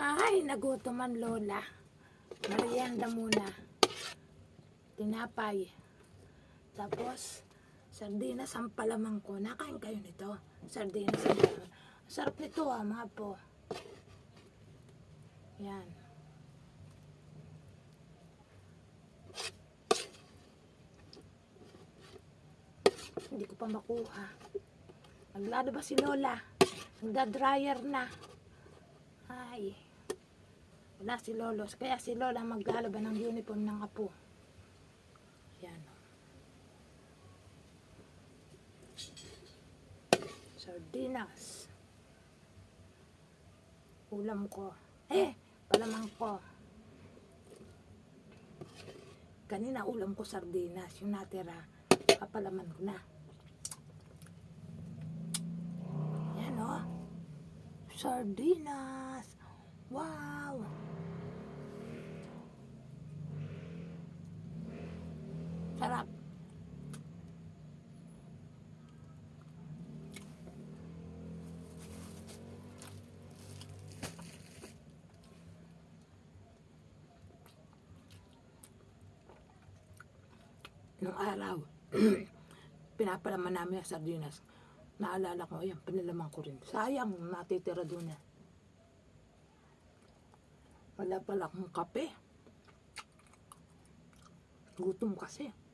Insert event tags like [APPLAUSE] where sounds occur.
Ay, nagutom ang lola. Merienda muna. Tinapay. Tapos, sardinas ang palamang ko. Nakain kayo nito. Sardinas ang palamang. Sarap nito ah, mga po. Yan. Hindi ko pa makuha. Naglado ba si Lola? Nagda-dryer na. Ay. Wala si Lolo. Kaya si Lola maglalaba ng uniform ng apo. Yan. Sardinas. Ulam ko. Eh, palamang ko. Kanina ulam ko sardinas. Yung natira, papalaman ko na. Yan o. Sardinas. Wow. Sarap. Nung araw, [CLEARS THROAT] pinapalaman namin ang sardinas. Naalala ko, ayan, pinalaman ko rin. Sayang, natitira doon eh. Wala pala akong kape. Gutom kasi.